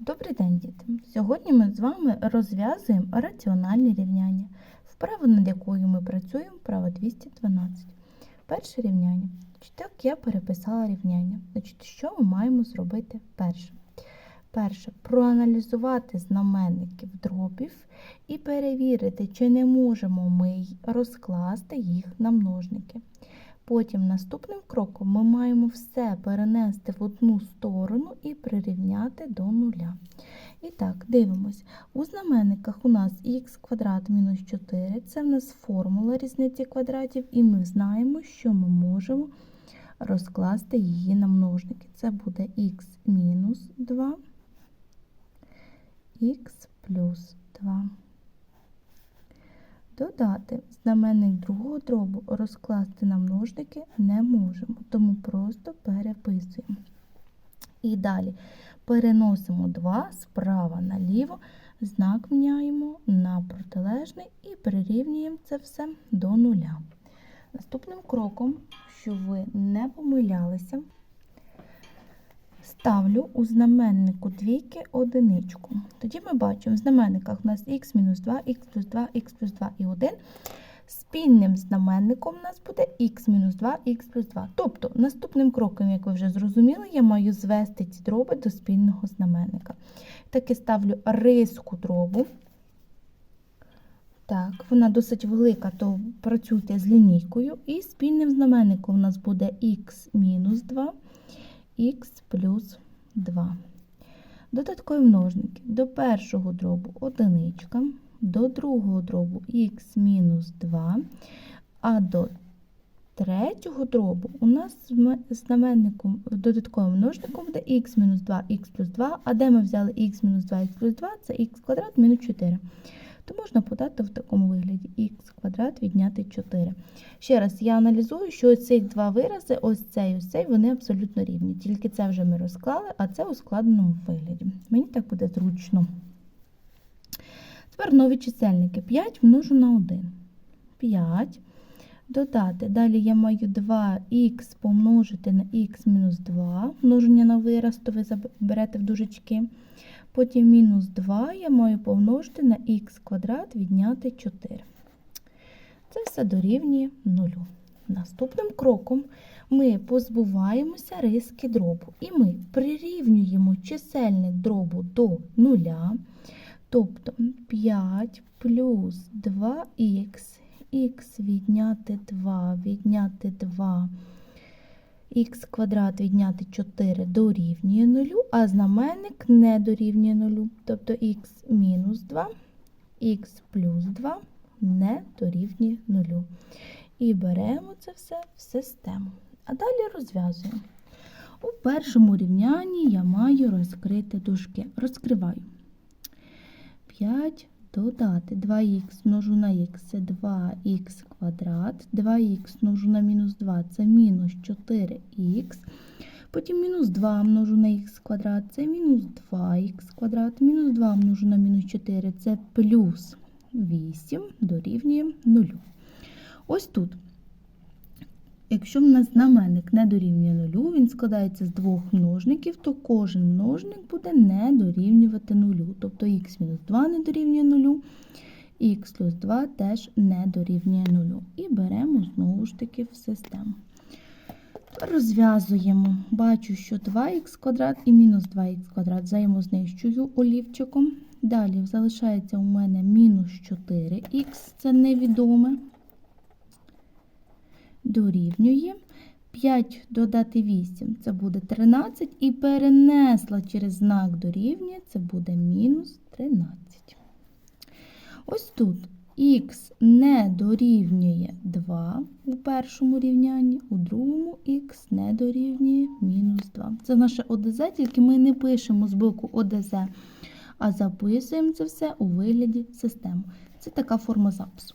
Добрий день, діти! Сьогодні ми з вами розв'язуємо раціональні рівняння. Вправа, над якою ми працюємо, вправа 212. Перше рівняння. Так, я переписала рівняння. Значить, що ми маємо зробити перше? Перше, проаналізувати знаменники дробів і перевірити, чи не можемо ми розкласти їх на множники. Потім наступним кроком ми маємо все перенести в одну сторону і прирівняти до нуля. І так, дивимось. У знаменниках у нас х квадрат мінус 4, це в нас формула різниці квадратів, і ми знаємо, що ми можемо розкласти її на множники. Це буде х мінус 2, х плюс 2. Додати знаменник другого дробу розкласти на множники не можемо, тому просто переписуємо. І далі переносимо 2 справа наліво, знак міняємо на протилежний і прирівнюємо це все до нуля. Наступним кроком, щоб ви не помилялися, ставлю у знаменнику двійки одиничку. Тоді ми бачимо в знаменниках у нас х-2, х плюс 2, х плюс 2 і 1. Спільним знаменником у нас буде х-2, х плюс 2. Тобто, наступним кроком, як ви вже зрозуміли, я маю звести ці дроби до спільного знаменника. Так і ставлю риску дробу. Так, вона досить велика, то працюйте з лінійкою. І спільним знаменником у нас буде х-2, х плюс 2. Додаткові множники. До першого дробу одиничка, до другого дробу х мінус 2, а до третього дробу у нас знаменником додатковим множником буде х мінус 2, х плюс 2, а де ми взяли х мінус 2, х плюс 2, це х квадрат мінус 4 то можна подати в такому вигляді х квадрат відняти 4. Ще раз, я аналізую, що ці два вирази, ось цей і ось цей, вони абсолютно рівні. Тільки це вже ми розклали, а це у складеному вигляді. Мені так буде зручно. Тепер нові чисельники. 5 множу на 1. 5. Додати. Далі я маю 2х помножити на х мінус 2. Множення на вираз, то ви берете в дужечки. Потім мінус 2 я маю помножити на х квадрат відняти 4. Це все дорівнює 0. Наступним кроком ми позбуваємося риски дробу. І ми прирівнюємо чисельник дробу до 0. Тобто 5 плюс 2х, х відняти 2, відняти 2 х квадрат відняти 4 дорівнює 0, а знаменник не дорівнює 0. Тобто х мінус 2, х плюс 2 не дорівнює 0. І беремо це все в систему. А далі розв'язуємо. У першому рівнянні я маю розкрити дужки. Розкриваю 5 додати 2х множу на х це 2х квадрат, 2х множу на мінус 2 це мінус 4х. Потім мінус 2 множу на х квадрат це мінус 2х квадрат, мінус 2 множу на мінус 4 це плюс 8 дорівнює 0. Ось тут. Якщо в нас знаменник не дорівнює нулю, він складається з двох множників, то кожен множник буде не дорівнювати нулю. Тобто х-2 не дорівнює нулю, х плюс 2 теж не дорівнює нулю. І беремо знову ж таки в систему. Розв'язуємо. Бачу, що 2х квадрат і мінус 2х квадрат взаємознищую олівчиком. Далі залишається у мене мінус 4х, це невідоме дорівнює 5 додати 8, це буде 13, і перенесла через знак дорівнює, це буде мінус 13. Ось тут х не дорівнює 2 у першому рівнянні, у другому х не дорівнює мінус 2. Це наше ОДЗ, тільки ми не пишемо з боку ОДЗ, а записуємо це все у вигляді системи. Це така форма запису.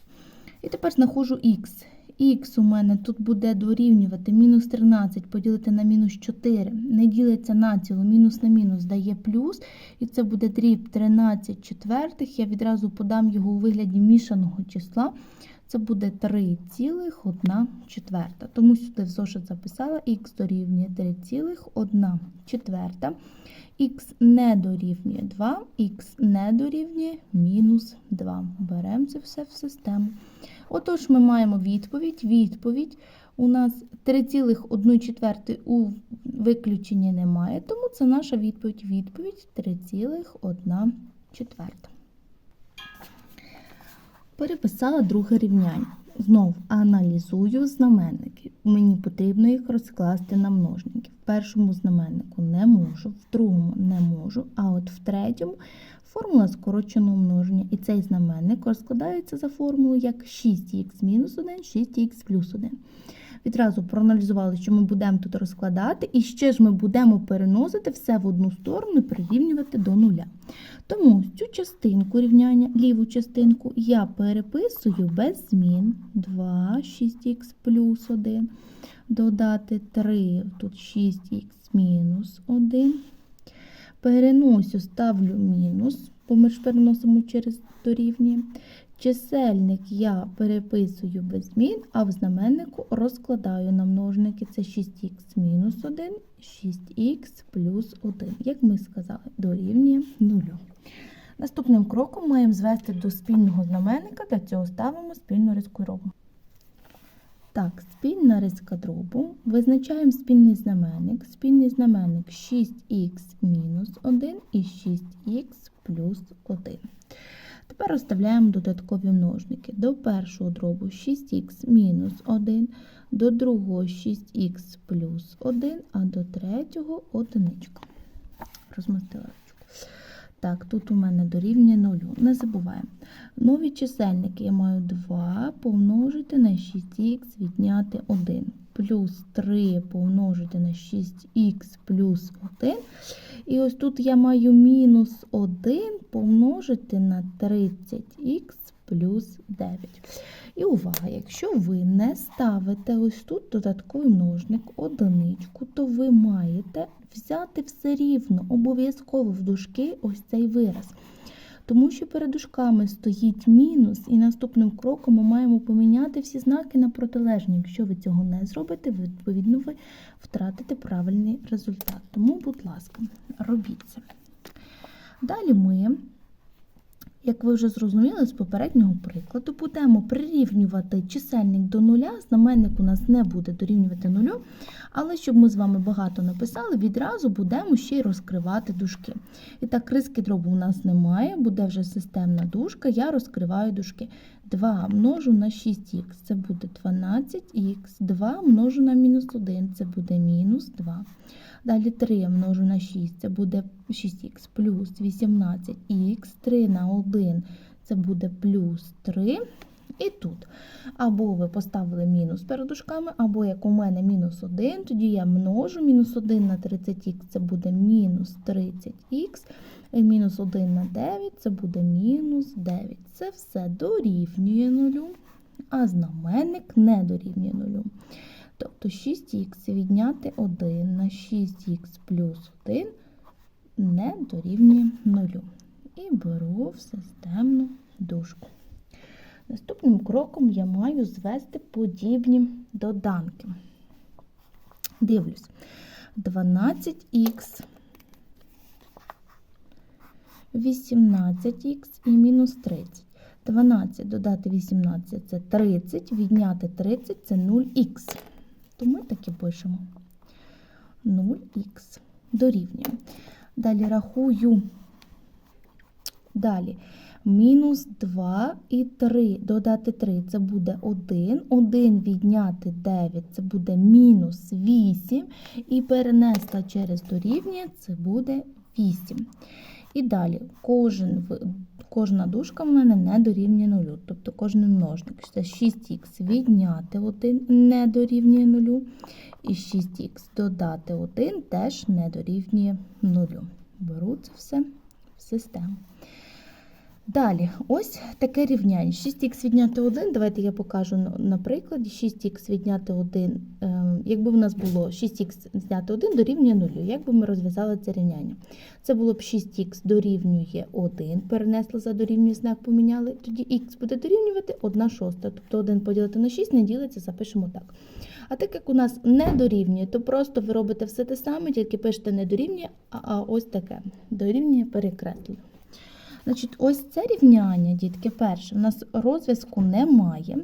І тепер знаходжу х. Х у мене тут буде дорівнювати мінус 13 поділити на мінус 4. Не ділиться на ціло, мінус на мінус дає плюс. І це буде дріб 13 четвертих. Я відразу подам його у вигляді мішаного числа. Це буде 3,1 четверта. Тому сюди в зошит записала х дорівнює 3,1 четверта. Х не дорівнює 2, х не дорівнює мінус 2. Беремо це все в систему. Отож, ми маємо відповідь. Відповідь у нас 3,1 четвертої у виключенні немає, тому це наша відповідь. Відповідь 3,1 четверта. Переписала друге рівняння. Знов аналізую знаменники. Мені потрібно їх розкласти на множники. В першому знаменнику не можу, в другому не можу, а от в третьому формула скороченого множення. І цей знаменник розкладається за формулою як 6х мінус 1, 6х плюс 1. Відразу проаналізували, що ми будемо тут розкладати, і ще ж ми будемо переносити все в одну сторону і прирівнювати до нуля. Тому цю частинку рівняння, ліву частинку, я переписую без змін 2, 6х плюс 1, додати 3, тут 6х мінус 1. Переносю, ставлю мінус, бо ми ж переносимо через дорівнює. Чисельник я переписую без змін, а в знаменнику розкладаю на множники. Це 6х мінус 1, 6х плюс 1. Як ми сказали, дорівнює 0. Наступним кроком маємо звести до спільного знаменника, для цього ставимо спільну дробу. Так, спільна риска дробу. Визначаємо спільний знаменник. Спільний знаменник 6х мінус 1 і 6х плюс 1. Тепер розставляємо додаткові множники. До першого дробу 6х мінус 1, до другого 6х плюс 1, а до третього одиничка. Розмістила. Так, тут у мене дорівнює 0. Не забуваємо. Нові чисельники я маю 2 помножити на 6х відняти 1. Плюс 3 помножити на 6х плюс 1. І ось тут я маю мінус 1 помножити на 30х плюс 9. І увага, якщо ви не ставите ось тут додатковий множник, одиничку, то ви маєте взяти все рівно, обов'язково в дужки ось цей вираз. Тому що перед дужками стоїть мінус, і наступним кроком ми маємо поміняти всі знаки на протилежні. Якщо ви цього не зробите, відповідно, ви втратите правильний результат. Тому, будь ласка, робіть це. Далі ми, як ви вже зрозуміли з попереднього прикладу, будемо прирівнювати чисельник до нуля. Знаменник у нас не буде дорівнювати нулю, але щоб ми з вами багато написали, відразу будемо ще й розкривати дужки. І так, риски дробу у нас немає, буде вже системна дужка, я розкриваю дужки. 2 множу на 6х, це буде 12х, 2 множу на мінус 1, це буде мінус 2. Далі 3 множу на 6, це буде 6х плюс 18х, 3 на 1, це буде плюс 3. І тут. Або ви поставили мінус перед дужками, або як у мене мінус 1, тоді я множу мінус 1 на 30х, це буде мінус 30х, і мінус 1 на 9, це буде мінус 9. Це все дорівнює 0, а знаменник не дорівнює 0. Тобто 6х відняти 1 на 6х плюс 1 не дорівнює 0. І беру в системну дужку. Наступним кроком я маю звести подібні доданки. Дивлюсь, 12х, 18х і мінус 30. 12 додати 18 це 30, відняти 30 це 0х. То ми так і пишемо 0х дорівнює. Далі рахую. Далі мінус 2 і 3 додати 3 це буде 1. 1 відняти 9 це буде мінус 8. І перенесла через дорівнює це буде 8. І далі кожен, кожна дужка в мене не дорівнює 0. Тобто кожен множник. Це 6х відняти 1 не дорівнює 0. І 6х додати 1 теж не дорівнює 0. Беру це все в систему. Далі, ось таке рівняння. 6х відняти 1. Давайте я покажу на- прикладі. 6х відняти 1. е, Якби в нас було 6х відняти 1 дорівнює 0. Як би ми розв'язали це рівняння? Це було б 6х дорівнює 1. Перенесли за дорівнює знак, поміняли. Тоді х буде дорівнювати 1 шоста. Тобто 1 поділити на 6 не ділиться, запишемо так. А так як у нас не дорівнює, то просто ви робите все те саме, тільки пишете не дорівнює, а, ось таке. Дорівнює перекреслюю. Значить, ось це рівняння, дітки, перше, у нас розв'язку немає.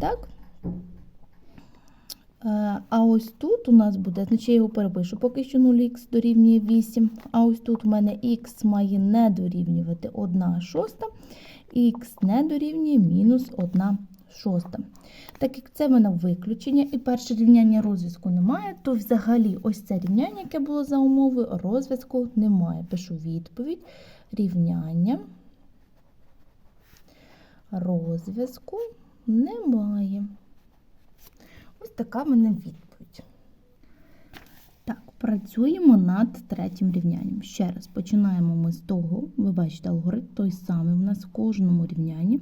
Так? Е, А ось тут у нас буде, значить я його перепишу, поки що 0х дорівнює 8, а ось тут у мене х має не дорівнювати 1 шоста, х не дорівнює мінус 1 шоста. Так як це в мене виключення і перше рівняння розв'язку немає, то взагалі ось це рівняння, яке було за умовою, розв'язку немає. Пишу відповідь рівняння розв'язку немає. Ось така в мене відповідь. Працюємо над третім рівнянням. Ще раз починаємо ми з того, ви бачите, алгоритм той самий. У нас в кожному рівнянні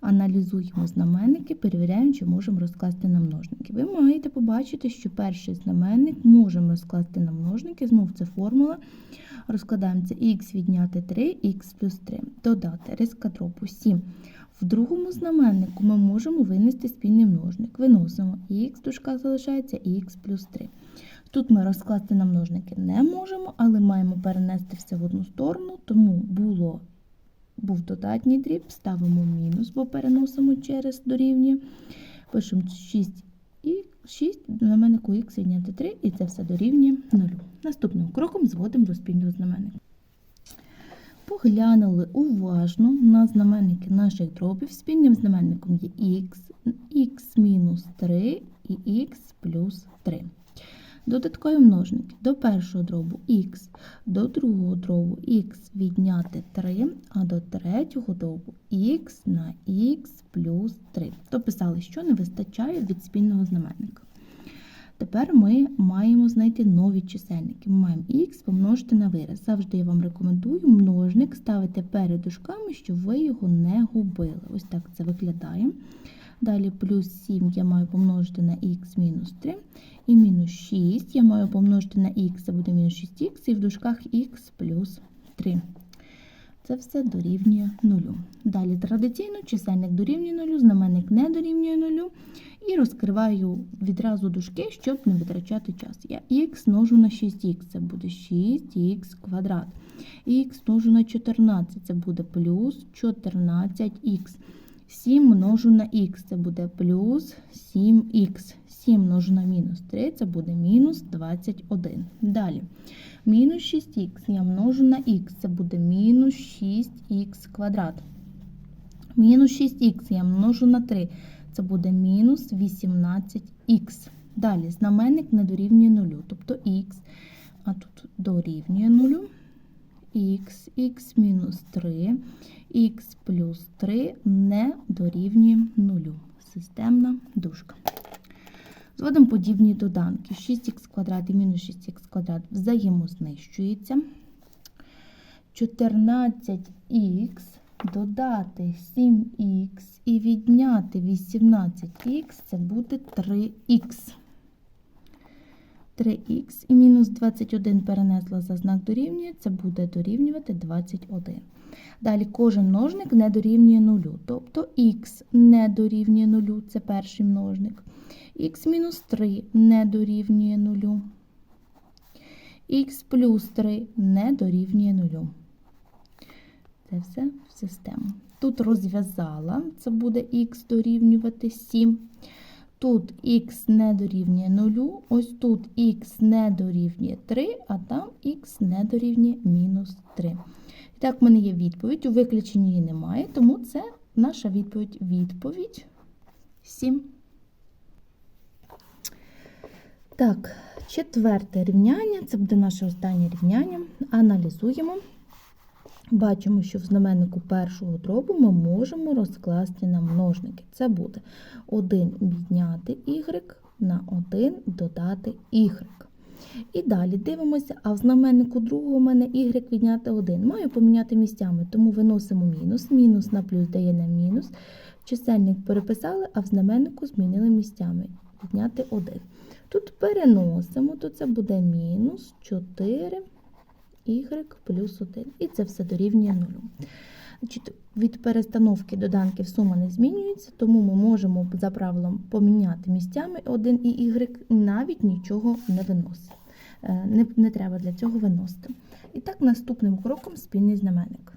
аналізуємо знаменники, перевіряємо, чи можемо розкласти на множники. Ви маєте побачити, що перший знаменник можемо розкласти на множники. Знов це формула. Розкладаємо це х відняти 3, х плюс 3. Додати дробу 7. В другому знаменнику ми можемо винести спільний множник. Виносимо х, дужка залишається х плюс 3. Тут ми розкласти на множники не можемо, але маємо перенести все в одну сторону, тому було, був додатній дріб, ставимо мінус, бо переносимо через дорівнює. Пишемо 6 і 6 знаменнику х відняти 3, і це все дорівнює 0. Наступним кроком зводимо до спільного знаменника. Поглянули уважно на знаменники наших дробів. Спільним знаменником є х мінус 3 і х плюс 3. Додаткові множники до першого дробу х, до другого дробу х відняти 3, а до третього дробу х на х плюс 3. То писали, що не вистачає від спільного знаменника. Тепер ми маємо знайти нові чисельники. Ми маємо х помножити на вираз. Завжди я вам рекомендую множник ставити перед дужками, щоб ви його не губили. Ось так це виглядає. Далі плюс 7 я маю помножити на х мінус 3. І мінус 6 я маю помножити на х, це буде мінус 6х, і в дужках х плюс 3. Це все дорівнює нулю. Далі традиційно чисельник дорівнює нулю, знаменник не дорівнює 0. І розкриваю відразу дужки, щоб не витрачати час. Я х множу на 6х, це буде 6х квадрат. х множу на 14, це буде плюс 14х. 7 множу на х, це буде плюс 7х. 7 множу на мінус 3, це буде мінус 21. Далі. Мінус 6х я множу на х, це буде мінус 6х квадрат. Мінус 6х я множу на 3, це буде мінус 18х. Далі знаменник не дорівнює 0, тобто х, а тут дорівнює 0, х, х мінус 3, х плюс 3 не дорівнює 0. Системна дужка. Зводимо подібні доданки. 6х квадрат і мінус 6х квадрат взаємознищується. 14х додати 7х і відняти 18х це буде 3х. 3х і мінус 21 перенесла за знак дорівнює, це буде дорівнювати 21. Далі кожен множник не дорівнює 0, тобто х не дорівнює 0, це перший множник. х мінус 3 не дорівнює 0. х плюс 3 не дорівнює 0. Це все в систему. Тут розв'язала, це буде х дорівнювати 7. Тут х не дорівнює 0, ось тут х не дорівнює 3, а там х не дорівнює мінус 3. Так, в мене є відповідь. У виключенні її немає, тому це наша відповідь. Відповідь 7. Так, четверте рівняння, це буде наше останнє рівняння. Аналізуємо. Бачимо, що в знаменнику першого дробу ми можемо розкласти на множники. Це буде 1 відняти y на 1 додати y. І далі дивимося, а в знаменнику другого у мене y відняти 1. Маю поміняти місцями, тому виносимо мінус. Мінус на плюс дає нам мінус. Чисельник переписали, а в знаменнику змінили місцями. Відняти 1. Тут переносимо, то це буде мінус 4 y плюс 1. І це все дорівнює 0. Від перестановки доданків сума не змінюється, тому ми можемо за правилом поміняти місцями 1 і y, навіть нічого не виносити. Е, Не, не треба для цього виносити. І так, наступним кроком спільний знаменник.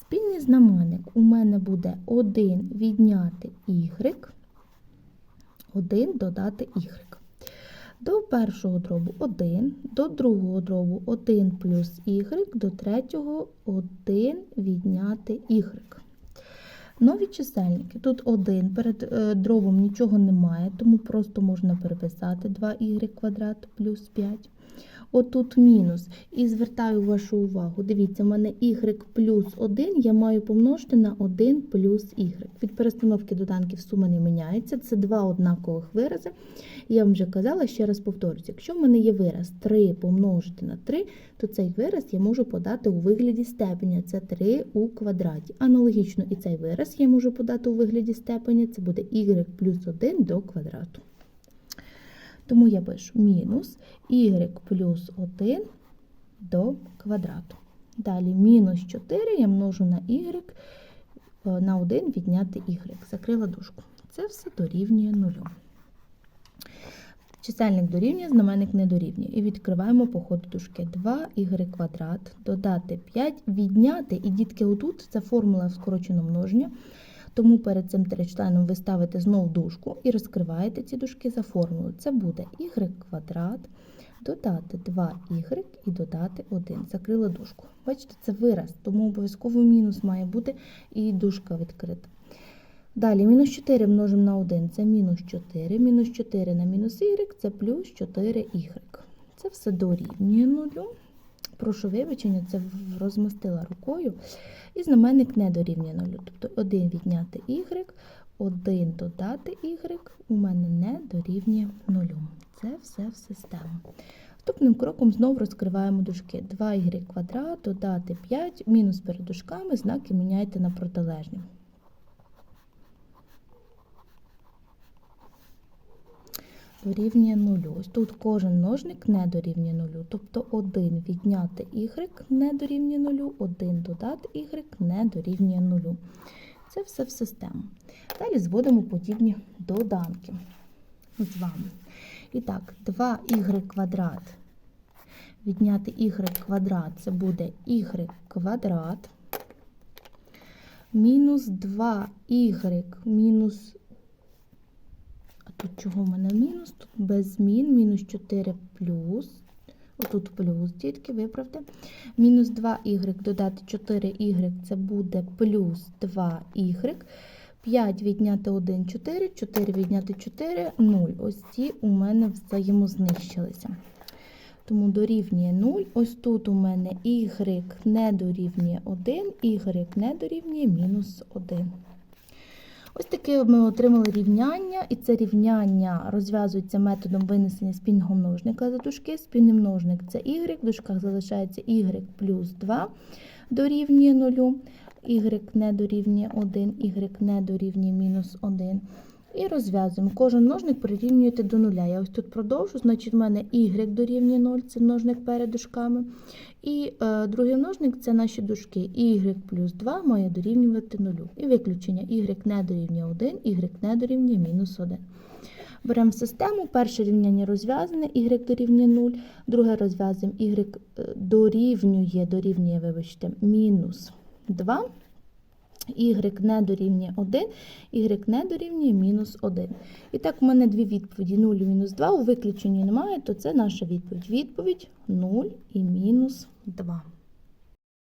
Спільний знаменник у мене буде 1 відняти y, 1 додати y. До першого дробу 1, до другого дробу 1 плюс y, до третього 1 відняти y. Нові чисельники. Тут 1, перед е, дробом нічого немає, тому просто можна переписати 2y квадрат плюс 5. Отут мінус. І звертаю вашу увагу. Дивіться, в мене y плюс 1 я маю помножити на 1 плюс y. Від перестановки доданків сума не міняється. Це два однакових вирази. Я вам вже казала, ще раз повторюся, якщо в мене є вираз 3 помножити на 3, то цей вираз я можу подати у вигляді степеня. Це 3 у квадраті. Аналогічно і цей вираз я можу подати у вигляді степеня. Це буде y плюс 1 до квадрату. Тому я пишу мінус y плюс 1 до квадрату. Далі мінус 4 я множу на y е, на 1 відняти y. Закрила дужку. Це все дорівнює 0. Чисельник дорівнює, знаменник не дорівнює. І відкриваємо по ходу дужки 2y квадрат, додати 5, відняти. І дітки, отут це формула скороченого множення. Тому перед цим тричленом ви ставите знову дужку і розкриваєте ці дужки за формулою. Це буде y квадрат, додати 2y і додати 1. Закрила дужку. Бачите, це вираз, тому обов'язково мінус має бути і дужка відкрита. Далі мінус 4 множимо на 1, це мінус 4, мінус 4 на мінус y, це плюс 4y. Це все дорівнює нулю. Прошу вибачення, це розмастила рукою. І знаменник не дорівнює нулю. Тобто 1 відняти y, 1 додати y у мене не дорівнює нулю. Це все в систему. Наступним кроком знову розкриваємо дужки. 2y квадрат, додати 5, мінус перед дужками, знаки міняйте на протилежні. Дорівнює нулю. Ось тут кожен множник не дорівнює нулю. Тобто 1 відняти y не дорівнює нулю, 1 додати y не дорівнює нулю. Це все в систему. Далі зводимо подібні доданки з вами. І так, 2y квадрат відняти y квадрат це буде y квадрат. Мінус 2y мінус тут чого в мене мінус? Тут без змін, мінус 4 плюс. Отут плюс, дітки, виправте. Мінус 2y додати 4y це буде плюс 2y. 5 відняти 1 4, 4 відняти 4 0. Ось ці у мене взаємознищилися. Тому дорівнює 0. Ось тут у мене y не дорівнює 1, y не дорівнює мінус 1. Ось таке ми отримали рівняння, і це рівняння розв'язується методом винесення спільного множника за дужки. Спільний множник це y, в дужках залишається y плюс 2 дорівнює 0, y не дорівнює 1, y не дорівнює мінус 1. І розв'язуємо. Кожен множник прирівнюєте до нуля. Я ось тут продовжу, значить, в мене y дорівнює 0, це множник перед дужками. І е, другий множник це наші дужки. y плюс 2 має дорівнювати 0. І виключення y не дорівнює 1, y не дорівнює мінус 1. Беремо систему, перше рівняння розв'язане, y дорівнює 0, друге розв'язуємо y е, дорівнює, дорівнює, вибачте, мінус 2. Y не дорівнює 1, y не дорівнює мінус 1. І так, в мене дві відповіді 0 і мінус 2. У виключенні немає, то це наша відповідь. Відповідь 0 і мінус 2.